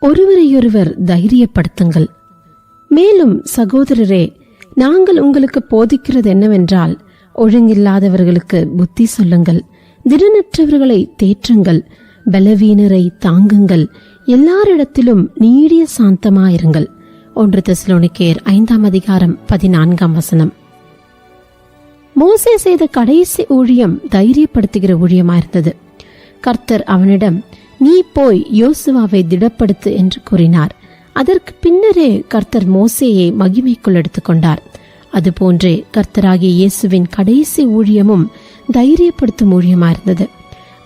ஒருவரையொருவர் தைரியப்படுத்துங்கள். மேலும் சகோதரரே நாங்கள் உங்களுக்கு போதிக்கிறது என்னவென்றால் ஒழுங்கில்லாதவர்களுக்கு புத்தி சொல்லுங்கள் திடனற்றவர்களை தேற்றுங்கள் பலவீனரை தாங்குங்கள் எல்லாரிடத்திலும் நீடிய சாந்தமாயிருங்கள். ஒன்று தெசலோனிக்கேர் ஐந்தாம் அதிகாரம் பதினான்காம் வசனம். மோசே செய்த கடைசி ஊழியம் தைரியப்படுத்துகிற ஊழியமாயிருந்தது. கர்த்தர் அவனிடம் நீ போய் யோசுவாவை திடப்படுத்து என்று கூறினார். அதற்கு பின்னரே கர்த்தர் மோசேயை மகிமைக்குள் எடுத்துக்கொண்டார். அதுபோன்றே கர்த்தராகிய இயேசுவின் கடைசி ஊழியமும் தைரியப்படுத்தும் ஊழியமா இருந்தது.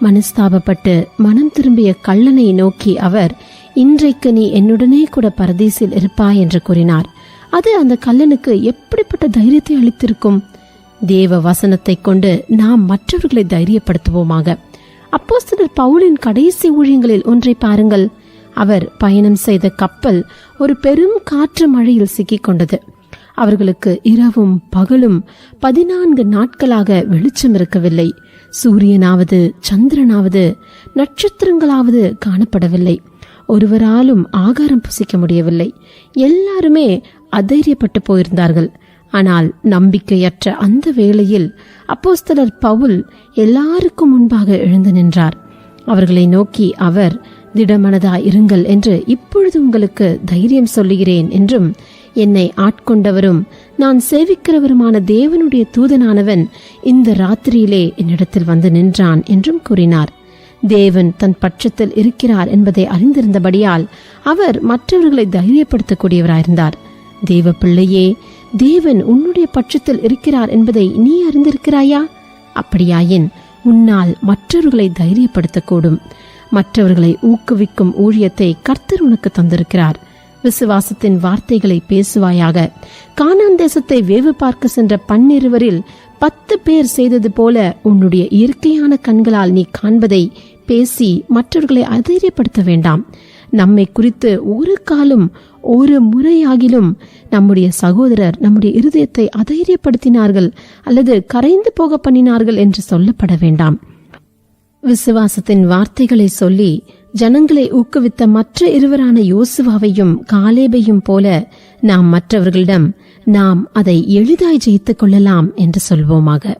மனஸ்தாபப்பட்டு மனம் திரும்பிய கள்ளனை நோக்கி அவர் இன்றைக்கு நீ என்னுடனே கூட பரதீசில் இருப்பாய் என்று கூறினார். அது அந்த கல்லனுக்கு எப்படிப்பட்ட தைரியத்தை அளித்திருக்கும்? தேவ வசனத்தை கொண்டு நாம் மற்றவர்களை தைரியப்படுத்துவோமாக. அப்போஸ்தலர் பவுலின் கடைசி ஊழியங்களில் ஒன்றை பாருங்கள். அவர் பயணம் செய்த கப்பல் ஒரு பெரும் காற்று மழையில் சிக்கிக் கொண்டது அவர்களுக்கு இரவும் பகலும் பதினான்கு நாட்களாக வெளிச்சம் இருக்கவில்லை. சூரியனாவது சந்திரனாவது நட்சத்திரங்களாவது காணப்படவில்லை. ஒருவராலும் ஆகாரம் புசிக்க முடியவில்லை. எல்லாருமே அதைரியப்பட்டு போயிருந்தார்கள். ஆனால் நம்பிக்கையற்ற அந்த வேளையில் அப்போஸ்தலர் பவுல் எல்லாருக்கும் முன்பாக எழுந்து நின்றார். அவர்களை நோக்கி அவர் திடமனதா இருங்கள் என்று இப்பொழுது உங்களுக்கு தைரியம் சொல்லுகிறேன் என்றும் என்னை ஆட்கொண்டவரும் நான் சேவிக்கிறவருமான தேவனுடைய தூதனானவன் இந்த ராத்திரியிலே என்னிடத்தில் வந்து நின்றான் என்றும் கூறினார். தேவன் தன் பட்சத்தில் இருக்கிறார் என்பதை அறிந்திருந்தபடியால் அவர் மற்றவர்களை தைரியப்படுத்தக்கூடியவராயிருந்தார். தேவ பிள்ளையே தேவன் உன்னுடைய பட்சத்தில் இருக்கிறார் என்பதை நீ அறிந்திருக்கிறாயா? அப்படியாயின் உன்னால் மற்றவர்களை தைரியப்படுத்தக்கூடும். மற்றவர்களை ஊக்குவிக்கும் ஊழியத்தை கர்த்தர் உனக்கு தந்திருக்கிறார். விசுவாசத்தின் வார்த்தைகளை பேசுவாயாக. கானான் தேசத்தை வேவு பார்க்க சென்ற பன்னிருவரில் பத்து பேர் செய்தது போல உன்னுடைய இயற்கையான கண்களால் நீ காண்பதை பேசி மற்றவர்களை அதிரியப்படுத்த வேண்டாம். நம்மை குறித்து ஒரு காலம் ஒரு முறையாகிலும் நம்முடைய சகோதரர் நம்முடைய இருதயத்தை அதைரியப்படுத்தினார்கள் அல்லது கரைந்து போக பண்ணினார்கள் என்று சொல்லப்பட வேண்டாம். விசுவாசத்தின் வார்த்தைகளை சொல்லி ஜனங்களை ஊக்குவித்த மற்ற இருவரான யோசுவாவையும் காலேபையும் போல நாம் மற்றவர்களிடம் நாம் அதை எளிதாய் ஜெயித்துக் கொள்ளலாம் என்று சொல்வோமாக.